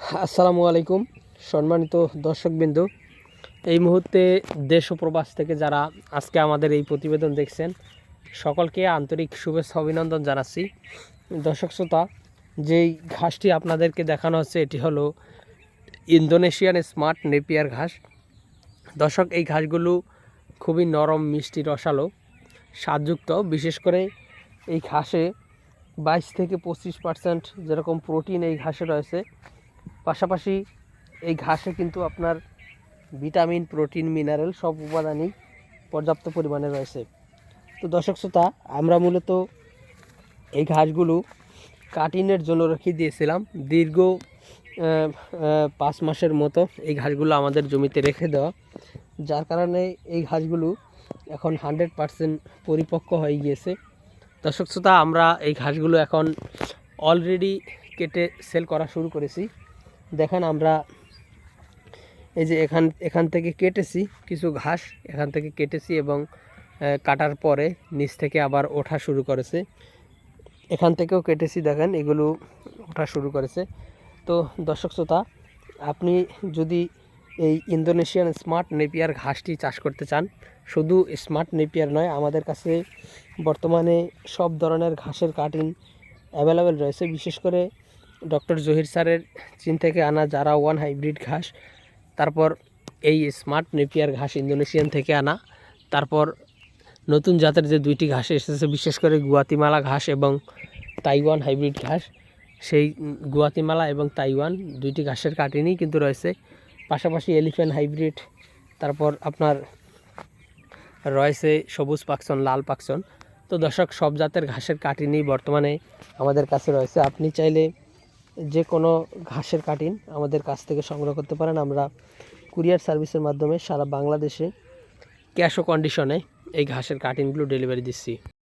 আসসালামু আলাইকুম। সম্মানিত দর্শকবৃন্দ, এই মুহূর্তে দেশ ও প্রবাস থেকে যারা আজকে আমাদের এই প্রতিবেদন দেখছেন, সকলকে আন্তরিক শুভেচ্ছা অভিনন্দন জানাচ্ছি। দর্শক শ্রোতা, যেই ঘাসটি আপনাদেরকে দেখানো হচ্ছে, এটি হলো ইন্দোনেশিয়ান স্মার্ট নেপিয়ার ঘাস। দর্শক, এই ঘাসগুলো খুবই নরম, মিষ্টি, রসালো, স্বাদযুক্ত। বিশেষ করে এই ঘাসে বাইশ থেকে পঁচিশ পার্সেন্ট যেরকম প্রোটিন এই ঘাসে রয়েছে পাশাপাশি এই ঘাসে কিন্তু আপনার ভিটামিন, প্রোটিন, মিনারেল সব উপাদানই পর্যাপ্ত পরিমাণে রয়েছে। তো দর্শক শ্রোতা, আমরা মূলত এই ঘাসগুলো কাটিনের জন্য রেখে দিয়েছিলাম। দীর্ঘ পাঁচ মাসের মতো এই ঘাসগুলো আমাদের জমিতে রেখে দেওয়া। যার কারণে এই ঘাসগুলো এখন হান্ড্রেড পারসেন্ট পরিপক্ক হয়ে গিয়েছে। দর্শক শ্রোতা, আমরা এই ঘাসগুলো এখন অলরেডি কেটে সেল করা শুরু করেছি। দেখেন আমরা এই যে এখান এখান থেকে কেটেছি কিছু ঘাস, এখান থেকে কেটেছি এবং কাটার পরে নিচ থেকে আবার ওঠা শুরু করেছে। এখান থেকেও কেটেছি, দেখেন এগুলো ওঠা শুরু করেছে। তো দর্শক শ্রোতা, আপনি যদি এই ইন্দোনেশিয়ান স্মার্ট নেপিয়ার ঘাসটি চাষ করতে চান, শুধু স্মার্ট নেপিয়ার নয়, আমাদের কাছে বর্তমানে সব ধরনের ঘাসের কাটিং অ্যাভেলেবেল রয়েছে। বিশেষ করে ডক্টর জহির স্যারের চীন থেকে আনা যারা ওয়ান হাইব্রিড ঘাস, তারপর এই স্মার্ট নেপিয়ার ঘাস ইন্দোনেশিয়ান থেকে আনা, তারপর নতুন জাতের যে দুইটি ঘাস এসেছে, বিশেষ করে গুয়াতিমালা ঘাস এবং তাইওয়ান হাইব্রিড ঘাস, সেই গুয়াতিমালা এবং তাইওয়ান দুইটি ঘাসের কাটিনই কিন্তু রয়েছে। পাশাপাশি এলিফ্যান্ট হাইব্রিড, তারপর আপনার রয়েছে সবুজ পাকসন, লাল পাকসন। তো দর্শক, সব জাতের ঘাসের কাটিনই বর্তমানে আমাদের কাছে রয়েছে। আপনি চাইলে যে কোনো ঘাসের কাটিন আমাদের কাছ থেকে সংগ্রহ করতে পারেন। আমরা কুরিয়ার সার্ভিসের মাধ্যমে সারা বাংলাদেশে ক্যাশ ও কন্ডিশনে এই ঘাসের কাটিনগুলো ডেলিভারি দিচ্ছি।